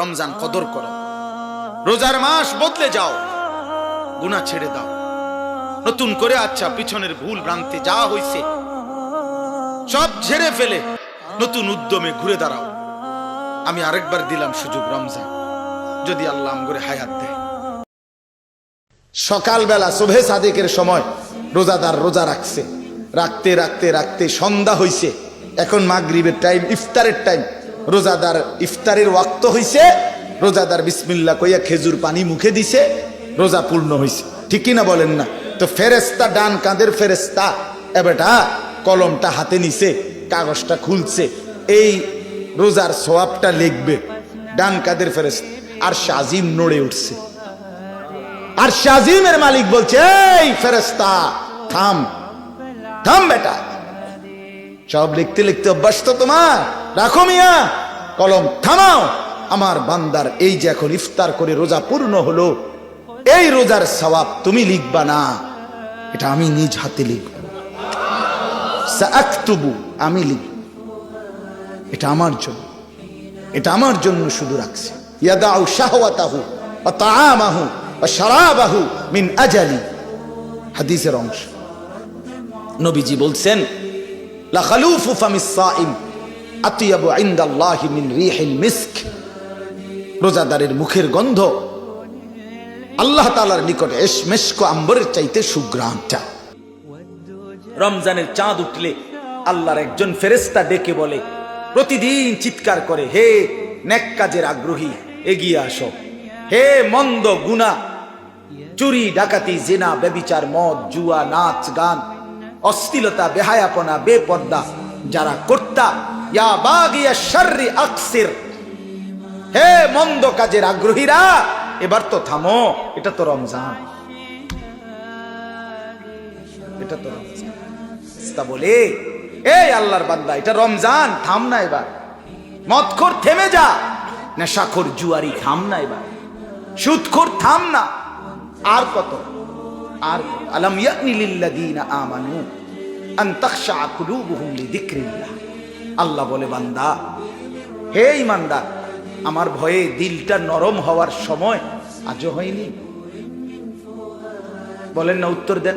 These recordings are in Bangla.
রমজান কদর করো। রোজার মাস বদলে যাও। গুনাহ ছেড়ে দাও। নতুন করে আচ্ছা পিছনের ভুল ভ্রান্তি যা হইছে, সব ঝেড়ে ফেলে নতুন উদ্যমে ঘুরে দাঁড়াও। আমি আরেকবার দিলাম সুযোগ রমজান, যদি আল্লাহ আমগরে হায়াত দেয়। সকালবেলা শোভে সাদেকের সময় রোজাদার রোজা রাখছে। রাখতে রাখতে রাখতে সন্ধ্যা হইছে। এখন মাগরিবের টাইম ইফতারের টাইম রোজাদার ইফতারের ওয়াক্ত হইছে, রোজাদার বিসমিল্লা কইয়া খেজুর পানি মুখে দিছে, রোজা পূর্ণ হইছে। ঠিক কিনা বলেন না? তো ফেরেস্তা ডান কাঁধের ফেরেস্তা এবারটা কলমটা হাতে নিছে, কাগজটা খুলছে, এই রোজার সোয়াবটা লিখবে ডান কাঁধের ফেরেস্তা আর শাজিম নড়ে উঠছে। আর শাজিমের মালিক বলছে, এই ফেরেস্তা থাম থাম বেটা। সব লিখতে লিখতে অভ্যাস তো তোমার। রাখো মিয়া, কলম থামাও। আমার বান্দার এই যে এখন ইফতার করে রোজা পূর্ণ হলো, এই রোজার সওয়াব তুমি লিখবা না, এটা আমি নিজ হাতে লিখব। আমি লিখব। এটা আমার জন্য। এটা আমার জন্য শুধু রাখছি। ইয়াদাউ শাহওয়াতাহু ওয়া তাআমাহু মিন আজালি। হাদিসের অংশ। নবীজি বলছেন লা খালুফু ফামিস রোজাদারের মুখের গন্ধ আল্লাহ তাআলার নিকটে এশমেশক আম্বরের চাইতে সুগ্রামটা রমজানের চাঁদ উঠলে আল্লাহর একজন ফেরেস্তা ডেকে বলে, প্রতিদিন চিৎকার করে, হে নেক কাজের আগ্রহী, এগিয়ে আসো। হে মন্দ গুনা চুরি, ডাকাতি, জেনা বেবিচার মদ, জুয়া, নাচ, গান, অশ্লীলতা, বেহায়াপনা, বেপর্দা, যারা কর্তা ইয়া বাগিয়া হে মন্দ কাজের আগ্রহীরা, এবার তো থামো, এটা তো রমজান। এটা তো রমজান। বলে, এই আল্লাহর বান্দা, এটা রমজান, থাম না এবার। মদখোর থেমে যা, নেশাখোর জুয়ারি, থাম না এবার। সুদখোর থাম না। আর কত? আর? আলাম ইয়ানি লিল্লাযীনা আমানু, আন তাখশা কুলুবুহুম লিযিকরিল্লাহ। আল্লাহ বলে, বান্দা হে ইমানদার আমার ভয়ে দিলটা নরম হওয়ার সময় আজও হয়নি। বলেন না উত্তর দেন,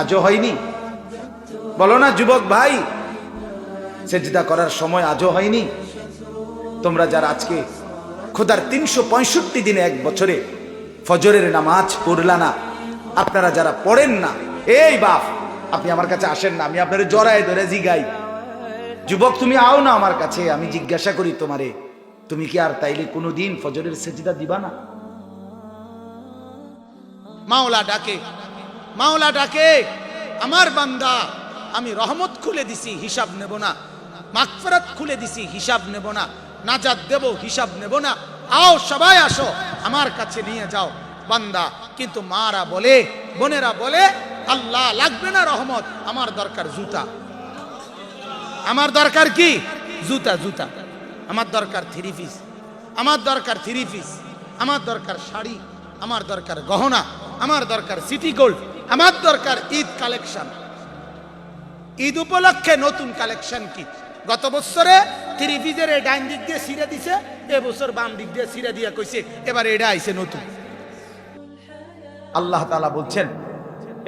আজও হয়নি। বলো না, যুবক ভাই, সেজদা করার সময় আজও হয়নি। তোমরা যারা আজকে খোদার তিনশো পঁয়ষট্টি দিনে এক বছরে ফজরের নামাজ পড়লা না, আপনারা যারা পড়েন না, এই বাপ, আপনি আমার কাছে আসেন না, আমি আপনার জড়ায় ধরে জিগাই। যুবক, তুমি আও না আমার কাছে, আমি জিজ্ঞাসা করি তোমারে, তুমি কি আর তাইলে কোনোদিন ফজরের সেজদা দিবা না? মাওলা ডাকে মাওলা ডাকে, আমার বান্দা, আমি রহমত খুলে দিছি, হিসাব নেব না। মাগফিরাত খুলে দিছি, হিসাব নেব না। নাজাত দেব, হিসাব নেব না। আও সবাই আসো, আমার কাছে নিয়ে যাও, বান্দা। কিন্তু মারা বলে, বোনেরা বলে, আল্লাহ লাগবে না রহমত, আমার দরকার জুতা। আমার দরকার কি? জুতা জুতা। আমার দরকার থ্রি পিস আমার দরকার থ্রি পিস আমার দরকার শাড়ি। আমার দরকার গহনা। আমার দরকার সিটি গোল্ড আমার দরকার ঈদ কালেকশন ঈদ উপলক্ষে নতুন কালেকশন কি? গত বছরে থ্রি পিসের এই ডাইন দিক দিয়ে সিরে দিছে এবছর বাম দিক দিয়ে সিরে দিয়া কইছে, এবার এটা আইছে নতুন। আল্লাহ তাআলা বলছেন,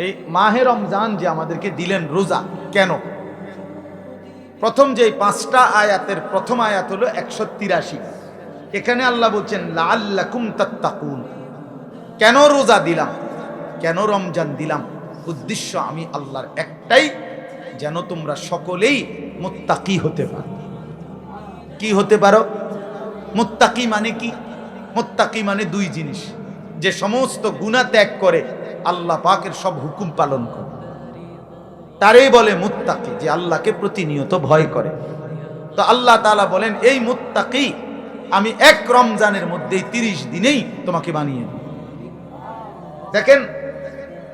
এই মাহে রমজান যে আমাদেরকে দিলেন রোজা, কেন? প্রথম যে পাঁচটা আয়াতের প্রথম আয়াত হলো একশো তিরাশি। এখানে আল্লাহ বলছেন লাল্লাকুম তাত্তাকুন। কেন রোজা দিলাম? কেন রমজান দিলাম? উদ্দেশ্য আমি আল্লাহর একটাই, যেন তোমরা সকলেই মুত্তাকি হতে পারো। কি হতে পারো? মুত্তাকি মানে কি? মুত্তাকি মানে দুই জিনিস। যে সমস্ত গুণা ত্যাগ করে আল্লাহ পাকের সব হুকুম পালন করে তারই বলে মুত্তাকি, যে আল্লাহকে প্রতিনিয়ত ভয় করে। তো আল্লাহ তাআলা বলেন, এই মুত্তাকি, আমি এক রমজানের মধ্যেই তিরিশ দিনেই তোমাকে বানিয়ে। দেখেন,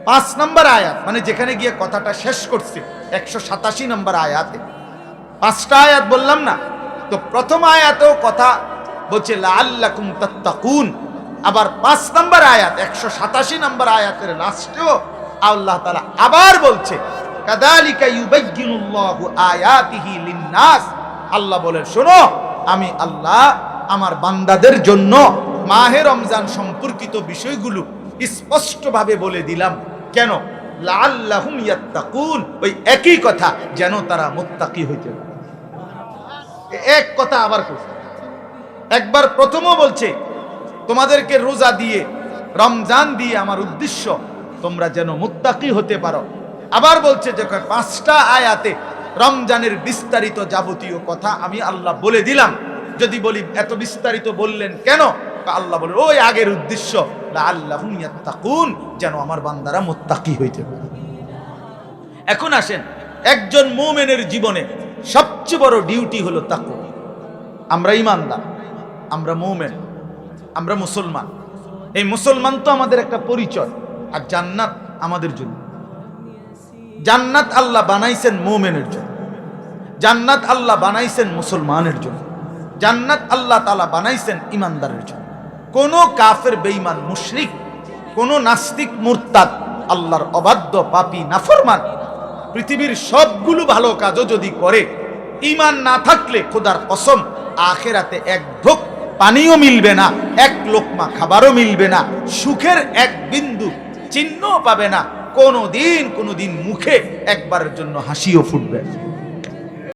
পাঁচ নম্বর আয়াত মানে যেখানে গিয়ে কথাটা শেষ করছে, একশো সাতাশি নম্বর আয়াতে। পাঁচটা আয়াত বললাম না, তো প্রথম আয়াতেও কথা বলছে লাল্লাকুম তাত্তাকুন। আবার পাঁচ নম্বর আয়াত, একশো সাতাশি নম্বর আয়াতের লাস্টেও আল্লাহ তালা আবার বলছে কাদালিকা ইউবাইয়িনুল্লাহু আয়াতিহি লিন্নাস। আল্লাহ বলেন, শোনো, আমি আল্লাহ আমার বান্দাদের জন্য মাহে রমজান সম্পর্কিত বিষয়গুলো স্পষ্টভাবে বলে দিলাম। কেন? লাআল্লাহুম ইয়াত্তাকুন। ওই একই কথা, যেন তারা মুত্তাকি হইতে এক কথা আবার করছে একবার প্রথমও বলছে, তোমাদেরকে রোজা দিয়ে, রমজান দিয়ে আমার উদ্দেশ্য তোমরা যেন মুত্তাকি হতে পারো। আবার বলছে যে পাঁচটা আয়াতে রমজানের বিস্তারিত যাবতীয় কথা আমি আল্লাহ বলে দিলাম। যদি বলি, এত বিস্তারিত বললেন কেন? আল্লাহ বলে, ওই আগের উদ্দেশ্য আল্লাহ তাকুন যেন আমার বান্দারা মোত্তাকি হইতে এখন আসেন, একজন মোমেনের জীবনে সবচেয়ে বড় ডিউটি হলো তাকু আমরা ইমানদার, আমরা মোমেন, আমরা মুসলমান। এই মুসলমান তো আমাদের একটা পরিচয়, আর জান্নাত আমাদের জন্য। জান্নাত আল্লাহ বানাইছেন মোমেনের জন্য। জান্নাত আল্লাহ বানাইছেন মুসলমানের জন্য। জান্নাত আল্লাহ তালা বানাইছেন ইমানদারের জন্য। কোন কাফের, বেঈমান, মুশরিক, কোন নাস্তিক, মুরতাদ, আল্লাহর অবাধ্য পাপী, নাফরমান, পৃথিবীর সবগুলো ভালো কাজও যদি করে ইমান না থাকলে খোদার কসম, আখেরাতে এক ঢোক পানিও মিলবে না, এক লোকমা খাবারও মিলবে না, সুখের এক বিন্দু চিহ্নও পাবে না কোনো দিন কোনো দিন মুখে একবারের জন্য হাসিও ফুটবে।